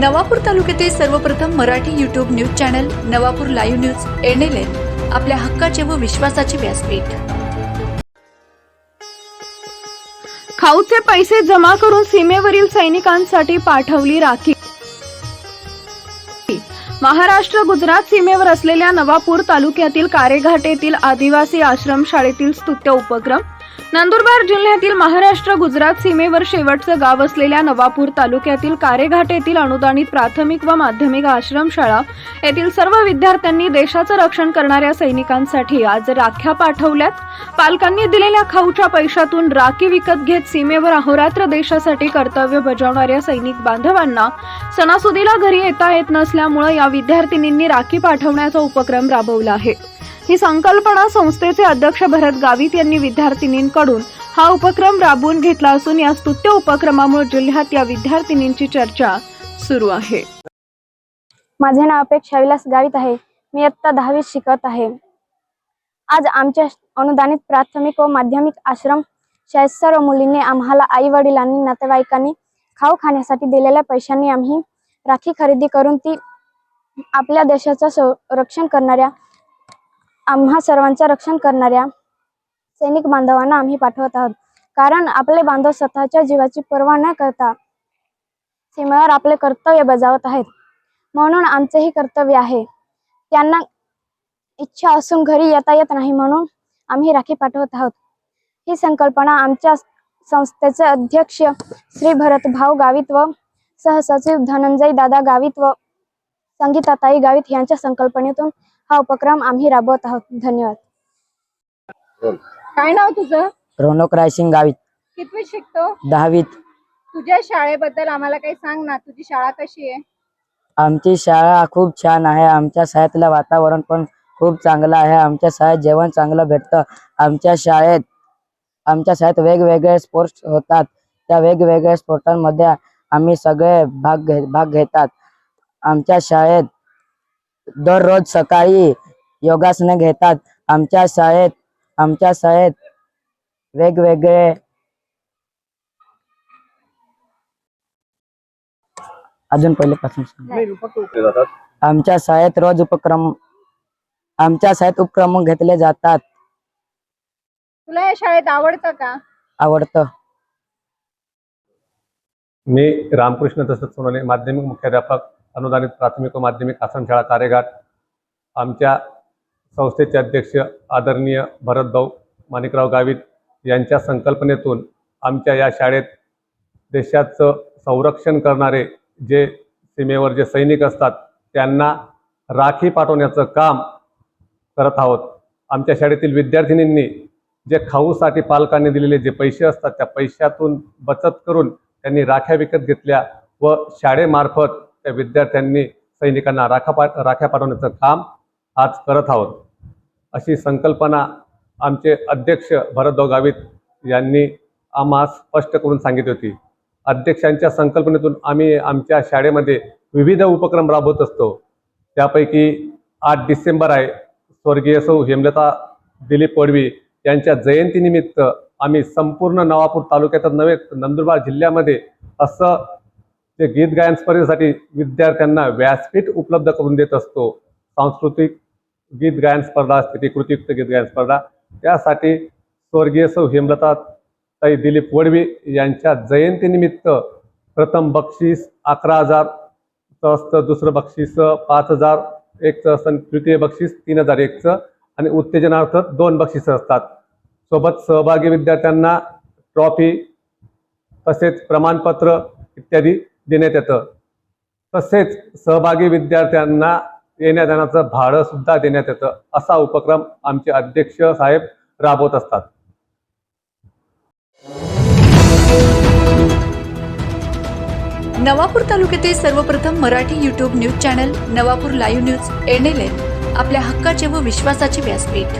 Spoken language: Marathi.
नवापूर तालुक्यातील सर्वप्रथम Marathi YouTube news channel Navapur live news NLN आपल्या हक्काचे व विश्वासाचे व्यासपीठ. खाऊचे पैसे जमा करून सीमेवरील सैनिकांसाठी पाठवली राखी. महाराष्ट्र गुजरात सीमेवर असलेल्या नवापूर तालुक्यातील कारेघाट येथील आदिवासी आश्रमशाळेतील स्तुत्य उपक्रम नंदुरबार जिल्ह्यातील महाराष्ट्र गुजरात सीमेवर शेवटचं गाव असलेल्या नवापूर तालुक्यातील कारेघाट येथील अनुदानित प्राथमिक व माध्यमिक आश्रमशाळा येथील सर्व विद्यार्थ्यांनी देशाचं रक्षण करणाऱ्या सैनिकांसाठी आज राख्या पाठवल्यात. पालकांनी दिलेल्या खाऊच्या पैशातून राखी विकत घेत सीमेवर अहोरात्र देशासाठी कर्तव्य बजावणाऱ्या सैनिक बांधवांना सणासुदीला घरी येता येत नसल्यामुळे या विद्यार्थिनींनी राखी पाठवण्याचा उपक्रम राबवला आहे. ही संकल्पना संस्थेचे अध्यक्ष भरत गावित यांनी विद्यार्थिनींकडून हा उपक्रम राबवून घेतला असून या स्तुत्य उपक्रमामुळे जिल्ह्यात या विद्यार्थिनींची चर्चा सुरू आहे. माझे नाव अपेक्षा विलास गावित आहे. मी इयत्ता दहावीत शिकत आहे. आज आमच्या अनुदानित प्राथमिक व माध्यमिक आश्रम शाळेत सर्व मुलींनी आम्हाला आई वडिलांनी नातेवाईकांनी खाऊ खाण्यासाठी दिलेल्या पैशांनी आम्ही राखी खरेदी करून ती आपल्या देशाचं संरक्षण करणाऱ्या आम्हा सर्वांचं रक्षण करणाऱ्या सैनिक बांधवांना आम्ही पाठवत आहोत. कारण आपले बांधव स्वतःच्या जीवाची पर्वा न करता सीमेवर आपले कर्तव्य बजावत आहेत. म्हणून आमचेही कर्तव्य आहे. त्यांना इच्छा असून घरी येता येत नाही म्हणून आम्ही राखी पाठवत आहोत. ही संकल्पना आमच्या संस्थेचे अध्यक्ष श्री भरत भाऊ गावित व सहसचिव धनंजय दादा गावित व संगीताताई गावित यांच्या संकल्पनेतून हा उपक्रम आम्ही राबवत आहोत. धन्यवाद. काय नाव तुझं? रोनक रायसिंग गावित कितवी शिकतो? दहावीत. तुझ्या शाळेबद्दल आम्हाला काही सांग ना. तुझी शाळा कशी आहे? आमची शाळा खूप छान आहे. आमच्या शाळेतलं वातावरण पण खूप चांगलं आहे. आमच्या शाळेत जेवण चांगलं भेटतं. आमच्या शाळेत आमच्या शाळेत वेगवेगळे स्पोर्ट्स होतात. त्या वेगवेगळ्या स्पोर्टांमध्ये आम्ही सगळे भाग घे भाग घेतात. आमच्या शाळेत दररोज सकाळी योगासने घेतात. आमच्या शाळेत आमच्या शाळेत वेगवेगळे अजून पहिलेपासून. आमच्या शाळेत रोज उपक्रम आमच्या शाळेत उपक्रम घेतले जातात. तुला या शाळेत आवडतं का? आवडतं. मी रामकृष्ण दशरथ सोनाने माध्यमिक मुख्याध्यापक अनुदानित प्राथमिक व माध्यमिक आश्रमशाळा कारेघाट आमच्या संस्थेचे अध्यक्ष आदरणीय भरतभाऊ माणिकराव गावित यांच्या संकल्पनेतून आमच्या या शाळेत देशाचं संरक्षण करणारे जे सीमेवर जे सैनिक असतात त्यांना राखी पाठवण्याचं काम करत आहोत. आमच्या शाळेतील विद्यार्थिनींनी जे खाऊसाठी पालकांनी दिलेले जे पैसे असतात त्या पैशातून बचत करून त्यांनी राख्या विकत घेतल्या व शाळेमार्फत त्या विद्यार्थ्यांनी सैनिकांना राखा पा राख्या पाठवण्याचं काम आज करत आहोत. अशी संकल्पना आमचे अध्यक्ष भरतभाऊ गावित यांनी आम्हा स्पष्ट करून सांगितली होती. अध्यक्षांच्या संकल्पनेतून आम्ही आमच्या शाळेमध्ये विविध उपक्रम राबवत असतो. त्यापैकी आठ डिसेंबर आहे. स्वर्गीय सौ हेमलता दिलीप पडवी यांच्या जयंतीनिमित्त आम्ही संपूर्ण नवापूर तालुक्यातच नव्हे नंदुरबार जिल्ह्यामध्ये असं ते गीत गायन स्पर्धेसाठी विद्यार्थ्यांना व्यासपीठ उपलब्ध करून देत असतो. सांस्कृतिक गीत गायन स्पर्धा असते ती कृतियुक्त गीत गायन स्पर्धा. त्यासाठी स्वर्गीय सौ हेमलता ताई दिलीप वडवी यांच्या जयंतीनिमित्त प्रथम बक्षीस अकरा हजारचं असतं दुसरं बक्षीस पाच हजार एकचं असतं आणि तृतीय बक्षीस तीन हजार एकचं आणि उत्तेजनार्थ दोन बक्षिसं असतात. सोबत सहभागी विद्यार्थ्यांना ट्रॉफी तसेच प्रमाणपत्र इत्यादी देण्यात येतं. तसेच सहभागी विद्यार्थ्यांना येण्या भाडं सुद्धा देण्यात येतं असा उपक्रम आमचे अध्यक्ष साहेब राबवत असतात. नवापूर तालुक्यातील सर्वप्रथम Marathi YouTube news channel Navapur live news N L N आपल्या हक्काचे व विश्वासाचे व्यासपीठ.